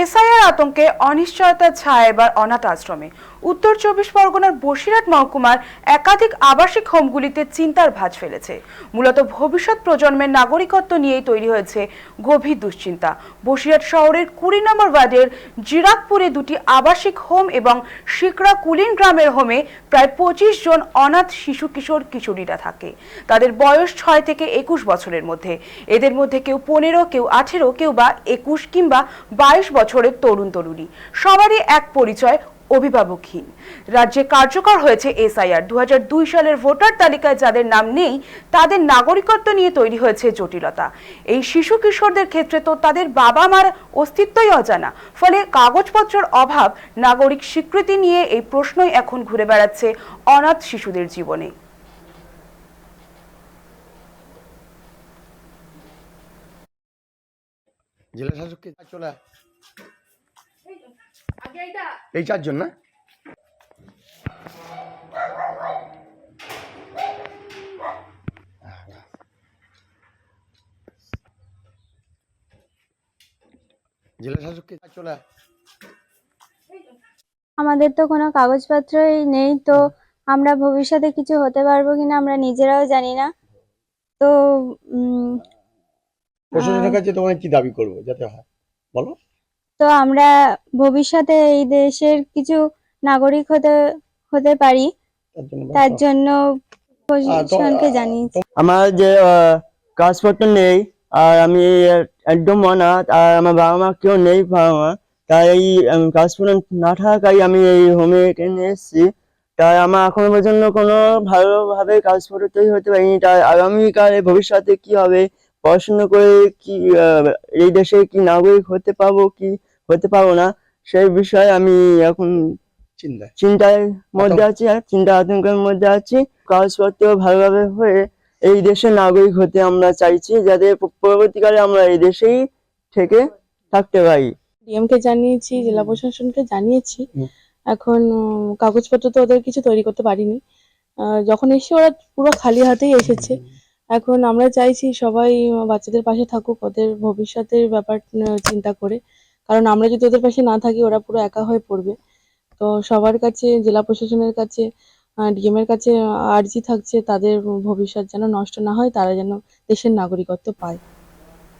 SIR আতঙ্কে অনিশ্চয়তা ছায় এবার অনাথ আশ্রমে। উত্তর চব্বিশ পরগনার বসিরহাট মহকুমার একাধিক আবাসিক হোমগুলিতে চিন্তার ভাঁজ ফেলেছে। মূলত ভবিষ্যৎ প্রজন্মের নাগরিকত্ব নিয়েই তৈরি হয়েছে গভীর দুশ্চিন্তা। বসিরহাট শহরের কুড়ি নম্বর ওয়ার্ডের জিরাকপুরে দুটি আবাসিক হোম এবং শিকরা কুলিন গ্রামের হোমে প্রায় পঁচিশ জন অনাথ শিশু কিশোর কিশোরীরা থাকে। তাদের বয়স ছয় থেকে একুশ বছরের মধ্যে। এদের মধ্যে কেউ পনেরো, কেউ আঠেরো, কেউ বা একুশ কিংবা বাইশ বছরের তরুণ তরুণী সবারই এক পরিচয় অভিভাবকহীন। রাজ্যে কার্যকর হয়েছে এসআইআর। দুই হাজার দুই সালের ভোটার তালিকায় যাদের নাম নেই, তাদের নাগরিকত্ব নিয়ে তৈরি হয়েছে জটিলতা। এই শিশু কিশোরদের ক্ষেত্রে তো তাদের বাবা মার অস্তিত্বই অজানা। ফলে কাগজপত্রের অভাব, নাগরিক স্বীকৃতি নিয়ে এই প্রশ্নই এখন ঘুরে বেড়াচ্ছে অনাথ শিশুদের জীবনে। জেলা শাসককে চলে। এই চারজন না? জেলা শাসককে চলে আমাদের তো কোনো কাগজপত্রই নেই তো আমরা ভবিষ্যতে কিছু হতে পারব কিনা আমরা নিজেরাও জানি না। তো প্রশাসনের কাছে তোমায় কি দাবি করব যাতে হয়? বলো। তো আমরা ভবিষ্যতে এই দেশের কিছু নাগরিক হতে হতে পারি। তার জন্য প্রশাসনকে জানিয়েছি। আমার যে কাগজপত্র নেই আর আমি একদম অনাথ আর আমার বাবা মা কেউ নেই বাবা মা। তাই এই কাগজপত্র না থাকায় আমি এই হোমে এখানে এসেছি? তাই আমার এখনও পর্যন্ত কোনো ভালোভাবে কাগজপত্র তৈরি হতে পারিনি। তাই আগামীকালে ভবিষ্যতে কি হবে? পড়াশোনা করে কি আহ, এই দেশে কি নাগরিক হতে পারব কি হতে পারব না সেই বিষয়ে আমি এখন চিন্তায়। চিন্তার মধ্যে আছি আর চিন্তা আতঙ্কের মধ্যে আছি। কাগজপত্র ভালোভাবে হয়ে এই দেশের নাগরিক হতে আমরা চাইছি যাতে পরবর্তীকালে আমরা এই দেশেই থেকে থাকতে পারি। ডিএমকে জানিয়েছি জেলা প্রশাসনকে জানিয়েছি। এখন কাগজপত্র তো ওদের কিছু তৈরি করতে পারিনি। আহ, যখন এসে ওরা পুরো খালি হাতেই এসেছে। এখন আমরা চাইছি সবাই বাচ্চাদের পাশে থাকুক, ওদের ভবিষ্যতের ব্যাপার চিন্তা করে। কারণ আমরা যদি ওদের পাশে না থাকি, ওরা পুরো একা হয়ে পড়বে। তো সবার কাছে, জেলা প্রশাসনের কাছে ডিএম এর কাছে আর্জি থাকছে, তাদের ভবিষ্যৎ যেন নষ্ট না হয়, তারা যেন দেশের নাগরিকত্ব পায়।